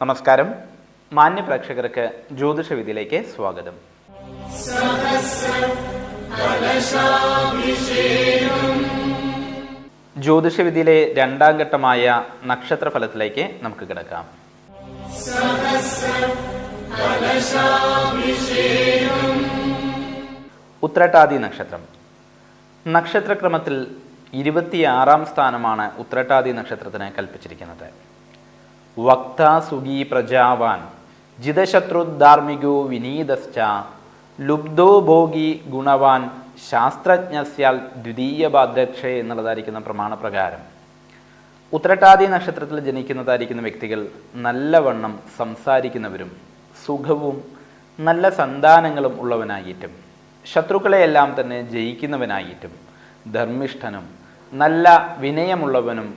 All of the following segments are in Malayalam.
നമസ്കാരം. മാന്യ പ്രേക്ഷകർക്ക് ജ്യോതിഷ വിധിയിലേക്ക് സ്വാഗതം ജ്യോതിഷ വിധിയിലെ രണ്ടാം ഘട്ടമായ നക്ഷത്ര ഫലത്തിലേക്ക് നമുക്ക് കിടക്കാം. ഉത്രട്ടാദി നക്ഷത്രം. നക്ഷത്രക്രമത്തിൽ ഇരുപത്തിയാറാം സ്ഥാനമാണ് ഉത്രട്ടാദി നക്ഷത്രത്തിന് കൽപ്പിച്ചിരിക്കുന്നത്. വക്ത സുഖി പ്രജാവാൻ ജിതശത്രുധാർമികോ വിനീതശ്ച ലുബ്ധോ ഭോഗി ഗുണവാൻ ശാസ്ത്രജ്ഞസ്യാൽ ദ്വിതീയ ബാധ്യക്ഷ എന്നുള്ളതായിരിക്കുന്ന പ്രമാണപ്രകാരം. ഉത്രട്ടാദി നക്ഷത്രത്തിൽ ജനിക്കുന്നതായിരിക്കുന്ന വ്യക്തികൾ നല്ലവണ്ണം സംസാരിക്കുന്നവരും സുഖവും നല്ല സന്താനങ്ങളും ഉള്ളവനായിട്ടും ശത്രുക്കളെയെല്ലാം തന്നെ ജയിക്കുന്നവനായിട്ടും ധർമ്മിഷ്ഠനും നല്ല വിനയമുള്ളവനും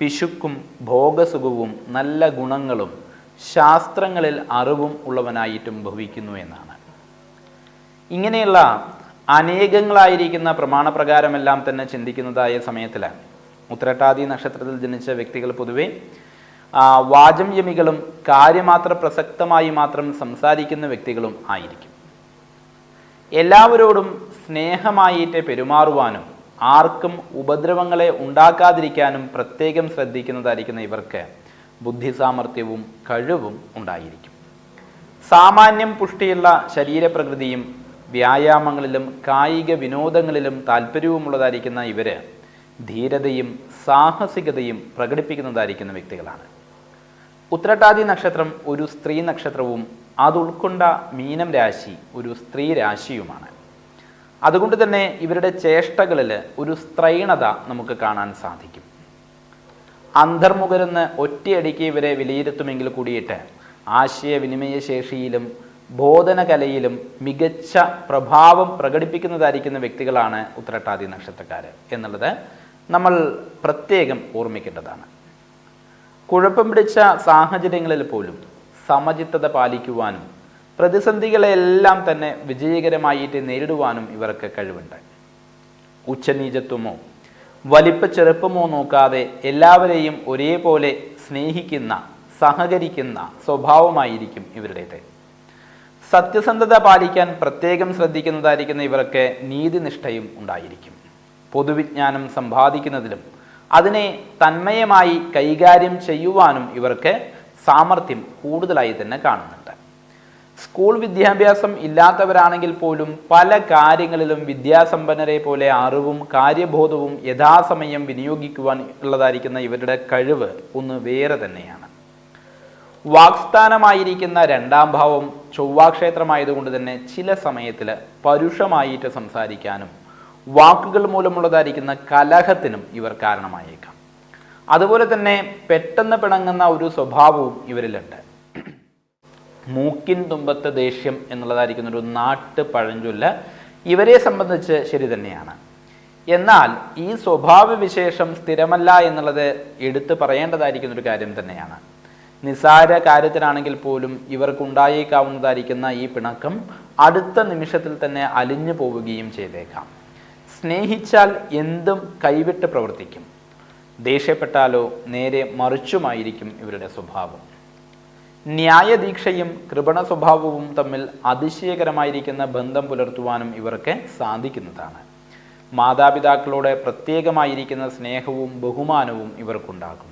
പിശുക്കും ഭോഗസുഖവും നല്ല ഗുണങ്ങളും ശാസ്ത്രങ്ങളിൽ അറിവും ഉള്ളവനായിട്ടും ഭവിക്കുന്നു എന്നാണ്. ഇങ്ങനെയുള്ള അനേകങ്ങളായിരിക്കുന്ന പ്രമാണപ്രകാരമെല്ലാം തന്നെ ചിന്തിക്കുന്നതായ സമയത്തിൽ ഉത്രട്ടാദി നക്ഷത്രത്തിൽ ജനിച്ച വ്യക്തികൾ പൊതുവെ വാചം യമികളും കാര്യമാത്ര പ്രസക്തമായി മാത്രം സംസാരിക്കുന്ന വ്യക്തികളും ആയിരിക്കും. എല്ലാവരോടും സ്നേഹമായിട്ട് പെരുമാറുവാനും ആർക്കും ഉപദ്രവങ്ങളെ ഉണ്ടാക്കാതിരിക്കാനും പ്രത്യേകം ശ്രദ്ധിക്കുന്നതായിരിക്കുന്ന ഇവർക്ക് ബുദ്ധിസാമർഥ്യവും കഴിവും ഉണ്ടായിരിക്കും. സാമാന്യം പുഷ്ടിയുള്ള ശരീരപ്രകൃതിയും വ്യായാമങ്ങളിലും കായിക വിനോദങ്ങളിലും താല്പര്യവുമുള്ളതായിരിക്കുന്ന ഇവർ ധീരതയും സാഹസികതയും പ്രകടിപ്പിക്കുന്നതായിരിക്കുന്ന വ്യക്തികളാണ്. ഉത്രട്ടാദി നക്ഷത്രം ഒരു സ്ത്രീ നക്ഷത്രവും അത് ഉൾക്കൊണ്ട മീനം രാശി ഒരു സ്ത്രീ രാശിയുമാണ്. അതുകൊണ്ട് തന്നെ ഇവരുടെ ചേഷ്ടകളിൽ ഒരു സ്ത്രൈണത നമുക്ക് കാണാൻ സാധിക്കും. അന്തർമുഖരെന്ന് ഒറ്റയടിക്ക് ഇവരെ വിലയിരുത്തുമെങ്കിൽ കൂടിയിട്ട് ആശയവിനിമയ ശേഷിയിലും ബോധനകലയിലും മികച്ച പ്രഭാവം പ്രകടിപ്പിക്കുന്നതായിരിക്കുന്ന വ്യക്തികളാണ് ഉത്രട്ടാദി നക്ഷത്രക്കാർ എന്നുള്ളത് നമ്മൾ പ്രത്യേകം ഓർമ്മിക്കേണ്ടതാണ്. കുഴപ്പം പിടിച്ച സാഹചര്യങ്ങളിൽ പോലും സമചിത്തത പാലിക്കുവാനും പ്രതിസന്ധികളെല്ലാം തന്നെ വിജയകരമായിട്ട് നേരിടുവാനും ഇവർക്ക് കഴിവുണ്ട്. ഉച്ചനീചത്വമോ വലിപ്പ ചെറുപ്പമോ നോക്കാതെ എല്ലാവരെയും ഒരേപോലെ സ്നേഹിക്കുന്ന സഹകരിക്കുന്ന സ്വഭാവമായിരിക്കും ഇവരുടേത്. സത്യസന്ധത പാലിക്കാൻ പ്രത്യേകം ശ്രദ്ധിക്കുന്നതായിരിക്കുന്ന ഇവർക്ക് നീതിനിഷ്ഠയും ഉണ്ടായിരിക്കും. പൊതുവിജ്ഞാനം സമ്പാദിക്കുന്നതിലും അതിനെ തന്മയമായി കൈകാര്യം ചെയ്യുവാനും ഇവർക്ക് സാമർഥ്യം കൂടുതലായി തന്നെ കാണുന്നുണ്ട്. സ്കൂൾ വിദ്യാഭ്യാസം ഇല്ലാത്തവരാണെങ്കിൽ പോലും പല കാര്യങ്ങളിലും വിദ്യാസമ്പന്നരെ പോലെ അറിവും കാര്യബോധവും യഥാസമയം വിനിയോഗിക്കുവാൻ ഉള്ളതായിരിക്കുന്ന ഇവരുടെ കഴിവ് ഒന്ന് വേറെ തന്നെയാണ്. വാക്സ്ഥാനമായിരിക്കുന്ന രണ്ടാം ഭാവം ചൊവ്വാക്ഷേത്രമായതുകൊണ്ട് തന്നെ ചില സമയത്തിൽ പരുഷമായിട്ട് സംസാരിക്കാനും വാക്കുകൾ മൂലമുള്ളതായിരിക്കുന്ന കലഹത്തിനും ഇവർ കാരണമായേക്കാം. അതുപോലെ തന്നെ പെട്ടെന്ന് പിണങ്ങുന്ന ഒരു സ്വഭാവവും ഇവരിലുണ്ട്. മൂക്കിൻ തുമ്പത്ത് ദേഷ്യം എന്നുള്ളതായിരിക്കുന്ന ഒരു നാട്ട് പഴഞ്ചൊല്ല് ഇവരെ സംബന്ധിച്ച് ശരി തന്നെയാണ്. എന്നാൽ ഈ സ്വഭാവ വിശേഷം സ്ഥിരമല്ല എന്നുള്ളത് എടുത്തു പറയേണ്ടതായിരിക്കുന്ന ഒരു കാര്യം തന്നെയാണ്. നിസാര കാര്യത്തിനാണെങ്കിൽ പോലും ഇവർക്കുണ്ടായേക്കാവുന്നതായിരിക്കുന്ന ഈ പിണക്കം അടുത്ത നിമിഷത്തിൽ തന്നെ അലിഞ്ഞു പോവുകയും ചെയ്തേക്കാം. സ്നേഹിച്ചാൽ എന്തും കൈവിട്ട് പ്രവർത്തിക്കും. ദേഷ്യപ്പെട്ടാലോ നേരെ മറിച്ചുമായിരിക്കും ഇവരുടെ സ്വഭാവം. ന്യായദീക്ഷയും കൃപണ സ്വഭാവവും തമ്മിൽ അതിശയകരമായിരിക്കുന്ന ബന്ധം പുലർത്തുവാനും ഇവർക്ക് സാധിക്കുന്നതാണ്. മാതാപിതാക്കളോട് പ്രത്യേകമായിരിക്കുന്ന സ്നേഹവും ബഹുമാനവും ഇവർക്കുണ്ടാകും.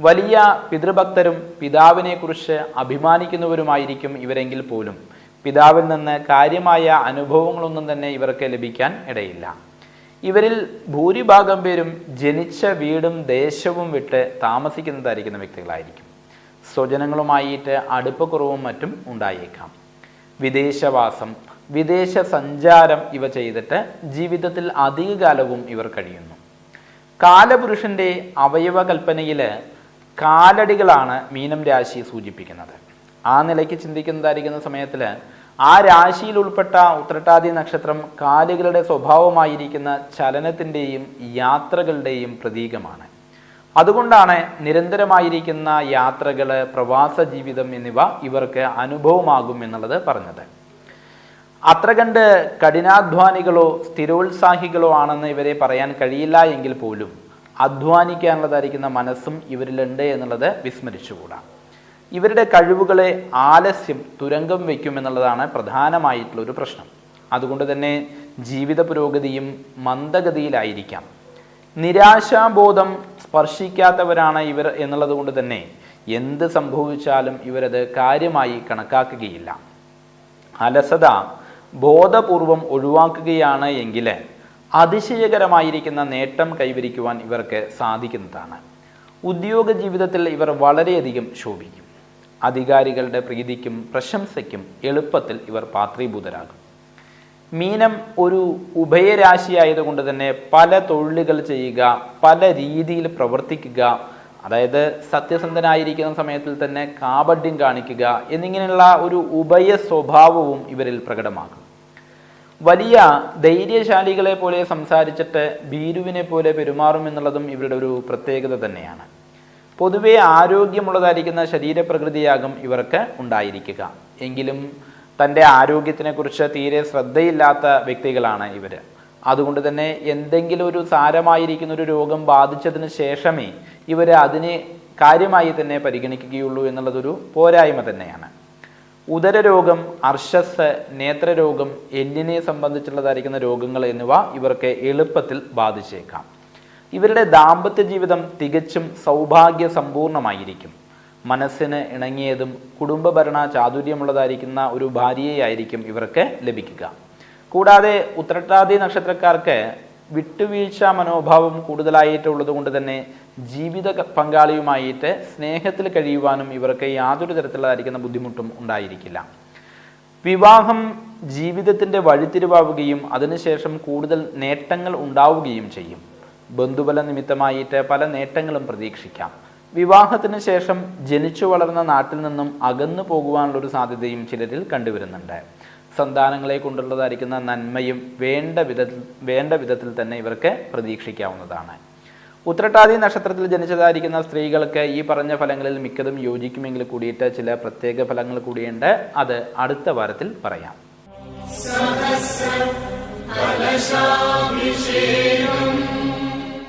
വലിയ പിതൃഭക്തരും പിതാവിനെക്കുറിച്ച് അഭിമാനിക്കുന്നവരുമായിരിക്കും ഇവരെങ്കിൽ പോലും. പിതാവിൽ നിന്ന് കാര്യമായ അനുഭവങ്ങളൊന്നും തന്നെ ഇവർക്ക് ലഭിക്കാൻ ഇടയില്ല. ഇവരിൽ ഭൂരിഭാഗം പേരും ജനിച്ച വീടും ദേശവും വിട്ട് താമസിക്കുന്നതായിരിക്കുന്ന വ്യക്തികളായിരിക്കും. സ്വജനങ്ങളുമായിട്ട് അടുപ്പക്കുറവും മറ്റും ഉണ്ടായേക്കാം. വിദേശവാസം വിദേശ സഞ്ചാരം ഇവ ചെയ്തിട്ട് ജീവിതത്തിൽ അധികകാലവും ഇവർ കഴിയുന്നു. കാലപുരുഷന്റെ അവയവ കൽപ്പനയിൽ കാലടികളാണ് മീനം രാശി സൂചിപ്പിക്കുന്നത്. ആ നിലയ്ക്ക് ചിന്തിക്കുന്നതായിരിക്കുന്ന സമയത്തിൽ ആ രാശിയിൽ ഉൾപ്പെട്ട ഉത്രട്ടാദി നക്ഷത്രം കാലുകളുടെ സ്വഭാവമായിരിക്കുന്ന ചലനത്തിന്റെയും യാത്രകളുടെയും പ്രതീകമാണ്. അതുകൊണ്ടാണ് നിരന്തരമായിരിക്കുന്ന യാത്രകൾ പ്രവാസ ജീവിതം എന്നിവ ഇവർക്ക് അനുഭവമാകും എന്നുള്ളത് പറഞ്ഞത്. അത്ര കണ്ട് കഠിനാധ്വാനികളോ സ്ഥിരോത്സാഹികളോ ആണെന്ന് ഇവരെ പറയാൻ കഴിയില്ല എങ്കിൽ പോലും അധ്വാനിക്കാനുള്ളതായിരിക്കുന്ന മനസ്സും ഇവരിലുണ്ട് എന്നുള്ളത് വിസ്മരിച്ചുകൂടാ. ഇവരുടെ കഴിവുകളെ ആലസ്യം തുരങ്കം വയ്ക്കുമെന്നുള്ളതാണ് പ്രധാനമായിട്ടുള്ള ഒരു പ്രശ്നം. അതുകൊണ്ട് തന്നെ ജീവിത പുരോഗതിയും മന്ദഗതിയിലായിരിക്കാം. നിരാശാബോധം സ്പർശിക്കാത്തവരാണ് ഇവർ എന്നുള്ളത് കൊണ്ട് തന്നെ എന്ത് സംഭവിച്ചാലും ഇവരത് കാര്യമായി കണക്കാക്കുകയില്ല. അലസത ബോധപൂർവം ഒഴിവാക്കുകയാണ് എങ്കിൽ അതിശയകരമായിരിക്കുന്ന നേട്ടം കൈവരിക്കുവാൻ ഇവർക്ക് സാധിക്കുന്നതാണ്. ഉദ്യോഗ ജീവിതത്തിൽ ഇവർ വളരെയധികം ശോഭിക്കും. അധികാരികളുടെ പ്രീതിക്കും പ്രശംസയ്ക്കും എളുപ്പത്തിൽ ഇവർ പാത്രീഭൂതരാകും. മീനം ഒരു ഉഭയരാശിയായതുകൊണ്ട് തന്നെ പല തൊഴിലുകൾ ചെയ്യുക പല രീതിയിൽ പ്രവർത്തിക്കുക അതായത് സത്യസന്ധനായിരിക്കുന്ന സമയത്തിൽ തന്നെ കാപഡ്യം കാണിക്കുക എന്നിങ്ങനെയുള്ള ഒരു ഉഭയ സ്വഭാവവും ഇവരിൽ പ്രകടമാകും. വലിയ ധൈര്യശാലികളെ പോലെ സംസാരിച്ചിട്ട് ഭീരുവിനെ പോലെ പെരുമാറും എന്നുള്ളതും ഇവരുടെ ഒരു പ്രത്യേകത തന്നെയാണ്. പൊതുവെ ആരോഗ്യമുള്ളതായിരിക്കുന്ന ശരീരപ്രകൃതിയാകും ഇവർക്ക് ഉണ്ടായിരിക്കുക. എങ്കിലും തന്റെ ആരോഗ്യത്തിനെക്കുറിച്ച് തീരെ ശ്രദ്ധയില്ലാത്ത വ്യക്തികളാണ് ഇവർ അതുകൊണ്ട് തന്നെ എന്തെങ്കിലും ഒരു സാരമായിരിക്കുന്ന ഒരു രോഗം ബാധിച്ചതിന് ശേഷമേ ഇവർ അതിനെ കാര്യമായി തന്നെ പരിഗണിക്കുകയുള്ളൂ എന്നുള്ളതൊരു പോരായ്മ തന്നെയാണ്. ഉദരരോഗം അർശസ് നേത്രരോഗം എല്ലിനെ സംബന്ധിച്ചുള്ളതായിരിക്കുന്ന രോഗങ്ങൾ എന്നിവ ഇവർക്ക് എളുപ്പത്തിൽ ബാധിച്ചേക്കാം. ഇവരുടെ ദാമ്പത്യ ജീവിതം തികച്ചും സൗഭാഗ്യ സമ്പൂർണമായിരിക്കും മനസ്സിന് ഇണങ്ങിയതും കുടുംബഭരണ ചാതുര്യമുള്ളതായിരിക്കുന്ന ഒരു ഭാര്യയായിരിക്കും ഇവർക്ക് ലഭിക്കുക. കൂടാതെ ഉത്രട്ടാതി നക്ഷത്രക്കാർക്ക് വിട്ടുവീഴ്ച മനോഭാവം കൂടുതലായിട്ടുള്ളത് കൊണ്ട് തന്നെ ജീവിത പങ്കാളിയുമായിട്ട് സ്നേഹത്തിൽ കഴിയുവാനും ഇവർക്ക് യാതൊരു തരത്തിലുള്ളതായിരിക്കുന്ന ബുദ്ധിമുട്ടും ഉണ്ടായിരിക്കില്ല. വിവാഹം ജീവിതത്തിന്റെ വഴിത്തിരിവാവുകയും അതിനുശേഷം കൂടുതൽ നേട്ടങ്ങൾ ഉണ്ടാവുകയും ചെയ്യും. ബന്ധുബല നിമിത്തമായിട്ട് പല നേട്ടങ്ങളും പ്രതീക്ഷിക്കാം. വിവാഹത്തിന് ശേഷം ജനിച്ചു വളർന്ന നാട്ടിൽ നിന്നും അകന്നു പോകുവാനുള്ള ഒരു സാധ്യതയും ചിലരിൽ കണ്ടുവരുന്നുണ്ട്. സന്താനങ്ങളെ കൊണ്ടുള്ളതായിരിക്കുന്ന നന്മയും വേണ്ട വിധത്തിൽ വേണ്ട വിധത്തിൽ തന്നെ ഇവർക്ക് പ്രതീക്ഷിക്കാവുന്നതാണ്. ഉത്രട്ടാതി നക്ഷത്രത്തിൽ ജനിച്ചതായിരിക്കുന്ന സ്ത്രീകൾക്ക് ഈ പറഞ്ഞ ഫലങ്ങളിൽ മിക്കതും യോജിക്കുമെങ്കിൽ കൂടിയിട്ട് ചില പ്രത്യേക ഫലങ്ങൾ കൂടിയുണ്ട്. അത് അടുത്ത വാരത്തിൽ പറയാം.